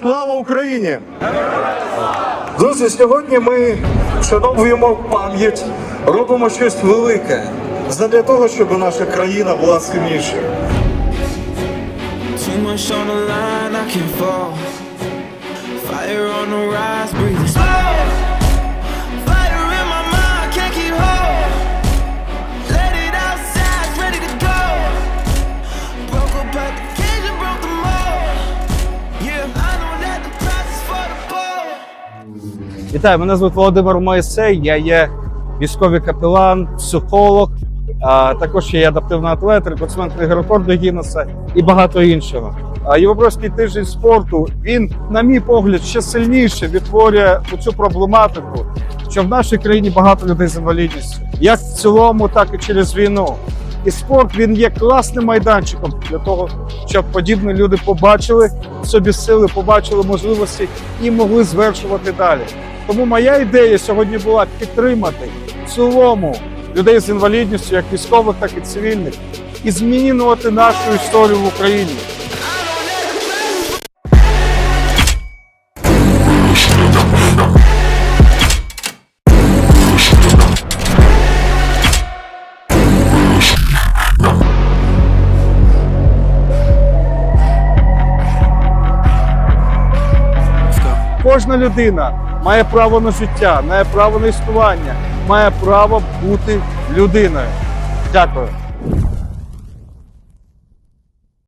Слава Україні! Друзі, сьогодні ми вшановуємо пам'ять, робимо щось велике задля того, щоб наша країна була сильнішою. Too much on the line, I can fall. Fire on the rise, breathing Вітаю, мене звуть Володимир Моїсей. Я є військовий капелан, психолог. А також є адаптивний атлет, рекордсмен книги рекорду Гіннеса і багато іншого. А Європейський тиждень спорту він, на мій погляд, ще сильніше відтворює цю проблематику, що в нашій країні багато людей з інвалідністю, як в цілому, так і через війну. І спорт він є класним майданчиком для того, щоб подібні люди побачили собі сили, побачили можливості і могли звершувати далі. Тому моя ідея сьогодні була підтримати в цілому людей з інвалідністю, як військових, так і цивільних, і змінювати нашу історію в Україні. Кожна людина має право на життя, має право на існування, має право бути людиною. Дякую.